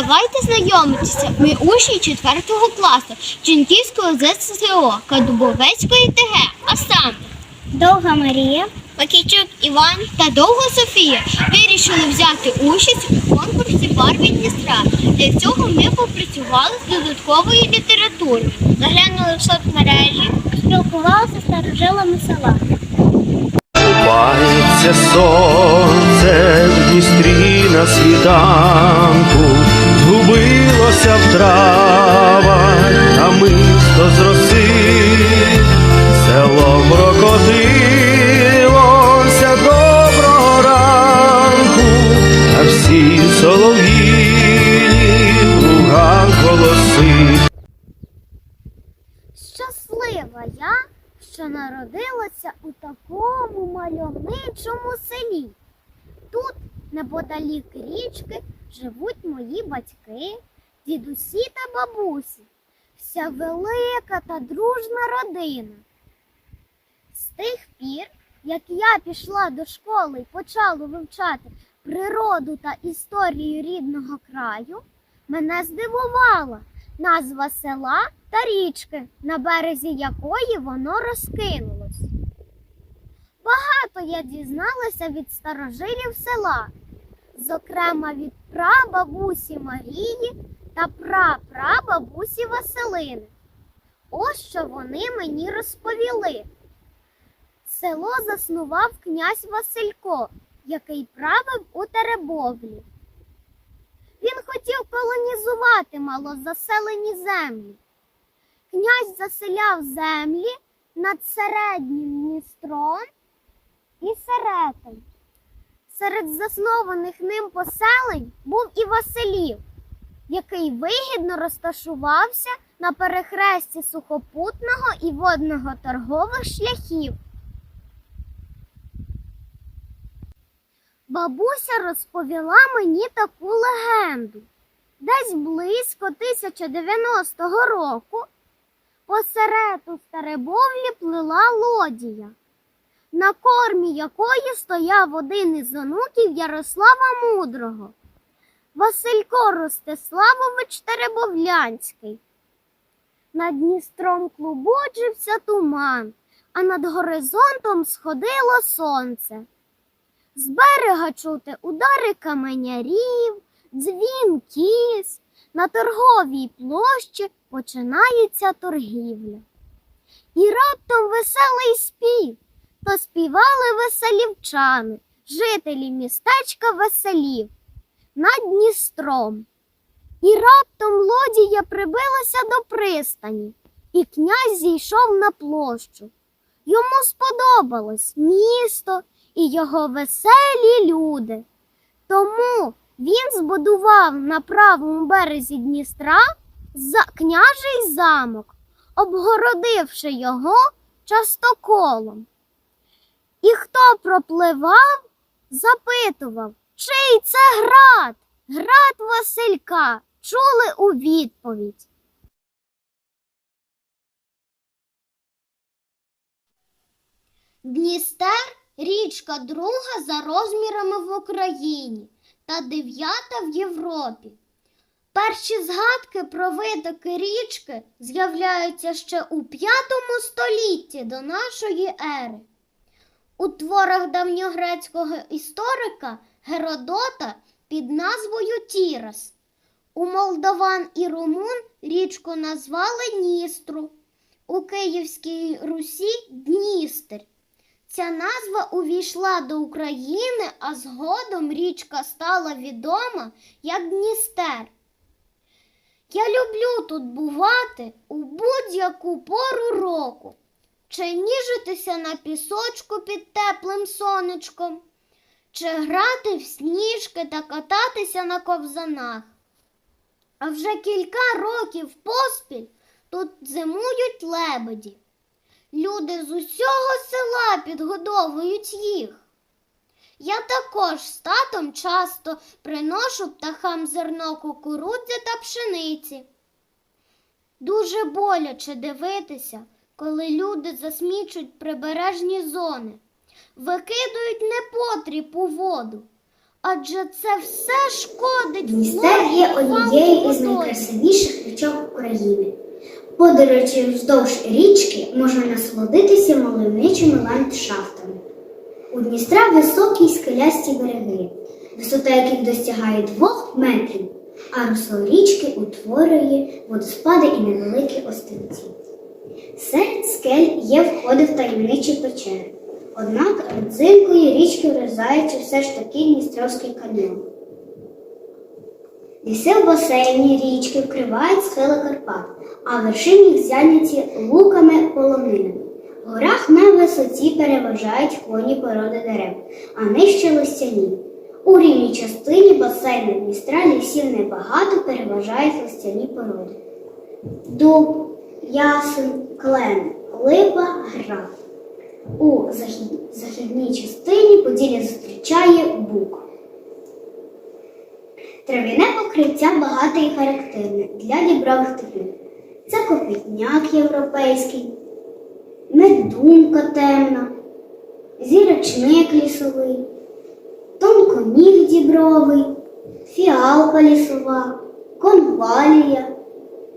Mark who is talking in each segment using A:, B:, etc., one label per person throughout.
A: Давайте знайомитися. Ми учні 4 класу Ченківського ЗСО Кадубовецької ТГ. А саме
B: Довга Марія.
A: Макійчук Іван та Довга Софія вирішили взяти участь у конкурсі Барві Дністра. Для цього ми попрацювали з додатковою літературою, заглянули в соцмережі.
B: Спілкувалася з старожилами села.
C: Купається сонце в Дністрі на світанку, згубилося в травах, а мисто з роси, село прокотилося доброго ранку, а всі солов'їні голоси.
B: Щаслива я, що народилася у такому мальовничому селі. Тут, неподалік річки, живуть мої батьки, дідусі та бабусі, вся велика та дружна родина. З тих пір, як я пішла до школи і почала вивчати природу та історію рідного краю, мене здивувала назва села та річки, на березі якої воно розкинулось. Багато я дізналася від старожилів села, зокрема від прабабусі Марії та прапрабабусі Василини. Ось що вони мені розповіли. Село заснував князь Василько, який правив у Теребовлі. Він хотів колонізувати малозаселені землі. Князь заселяв землі над середнім Дністром і Серетом. Серед заснованих ним поселень був і Василів, який вигідно розташувався на перехресті сухопутного і водного торгових шляхів. Бабуся розповіла мені таку легенду. Десь близько 1090 року посереду старебовлі плила лодія, на кормі якої стояв один із онуків Ярослава Мудрого, Василько Ростиславович Теребовлянський. Над Дністром клубоджився туман, а над горизонтом сходило сонце. З берега чути удари каменярів, дзвін кіз. На торговій площі починається торгівля. І раптом веселий спів. То співали веселівчани, жителі містечка веселів над Дністром. І раптом лодія прибилася до пристані, і князь зійшов на площу. Йому сподобалось місто і його веселі люди. Тому він збудував на правому березі Дністра княжий замок, обгородивши його частоколом. І хто пропливав, запитував, чий це град? Град Василька. Чули у відповідь. Дністер річка друга за розмірами в Україні та дев'ята в Європі. Перші згадки про витоки річки з'являються ще у п'ятому столітті до нашої ери. У творах давньогрецького історика Геродота під назвою Тірас. У молдаван і румун річку назвали Ністру, у Київській Русі Дністер. Ця назва увійшла до України, а згодом річка стала відома як Дністер. Я люблю тут бувати у будь-яку пору року, чи ніжитися на пісочку під теплим сонечком, чи грати в сніжки та кататися на ковзанах. А вже кілька років поспіль тут зимують лебеді. Люди з усього села підгодовують їх. Я також з татом часто приношу птахам зерно кукурудзи та пшениці. Дуже боляче дивитися, коли люди засмічують прибережні зони, викидують непотріб у воду,
D: адже це все шкодить.
E: Дністер є однією із найкрасивіших річок України. Подорожі вздовж річки можна насолодитися мальовничими ландшафтами. У Дністра високі й скелясті береги, висота яких досягає двох метрів, а русло річки утворює водоспади і невеликі острівці. Серед скель є входи в таємничі печери. Однак родзинкою річки вражається все ж таки Дністровський каньйон. Ліси в басейні річки вкривають схили Карпат, а вершини їх луками полонинами. В горах на висоті переважають хвойні породи дерев, а нижче листяні. У рівній частині басейну Дністра лісів небагато переважають листяні породи. Дуб, ясен, клен, липа, граб. У західній частині Поділля зустрічає бук. Трав'яне покриття багате і характерне для дібрових типів. Це копітняк європейський, медунка темна, зірочник лісовий, тонконіг дібровий, фіалка лісова, конвалія,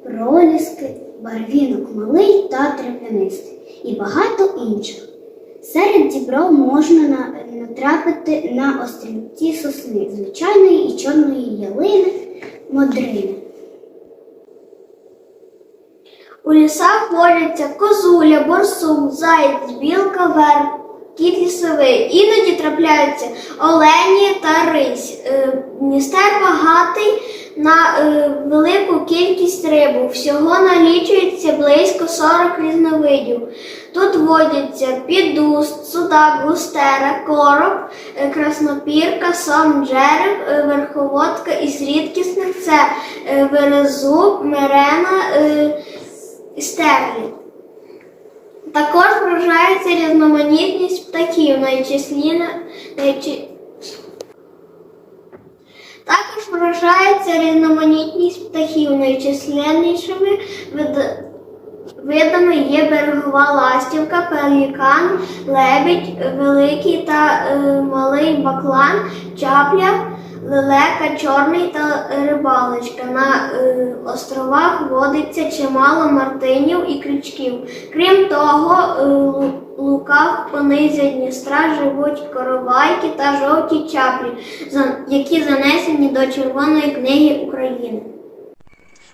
E: проліски, барвінок малий та трав'янистий і багато інших. Серед дібров можна натрапити на острівці сосни, звичайної і чорної ялини, модрини.
B: У лісах водяться козуля, борсук, заєць, білка, верб, кіт лісовий. Іноді трапляються олені та рись. Е, Дністер багатий на е, велику кількість рибу. Всього налічується близько 40 різновидів. Тут водяться підуст, судак, густера, короб, е, краснопірка, сом, джереб, верховодка із рідкісних це е, мерена, стерлі. Також вражається різноманітність птахів, найчисліна, найчи... Також вражається різноманітність птахів, найчисленнішими вид... видами є берегова ластівка, пелікан, лебідь, великий та е, малий баклан, чапля, лелека, чорний та рибалочка. На е, островах водиться чимало мартинів і крючків. Крім того, е, луках понизя Дністра живуть коровайки та жовті чаплі, які занесені до Червоної книги України.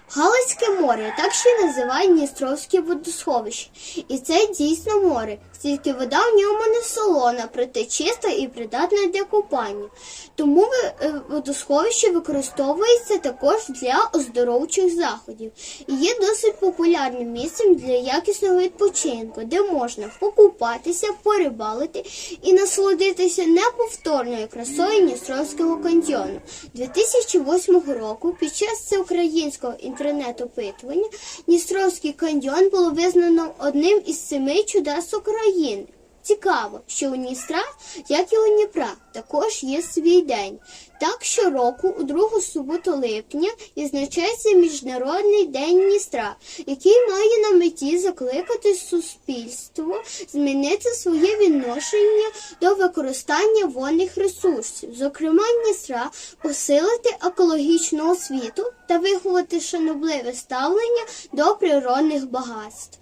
F: Галицьке море так ще й називають Дністровське водосховище. І це дійсно море, тільки вода в ньому не солона, проте чиста і придатна для купання. Тому е, водосховище використовується також для оздоровчих заходів і є досить популярним місцем для якісного відпочинку, де можна покупатися, порибалити і насолодитися неповторною красою Дністровського каньйону. 2008 року під час всеукраїнського інтернет-опитування Дністровський каньйон було визнано одним із семи чудес України. Цікаво, що у Дністра, як і у Дніпра, також є свій день. Так щороку, у другу суботу липня, відзначається Міжнародний день Дністра, який має на меті закликати суспільство змінити своє відношення до використання водних ресурсів, зокрема Дністра, посилити екологічну освіту та виховати шанобливе ставлення до природних багатств.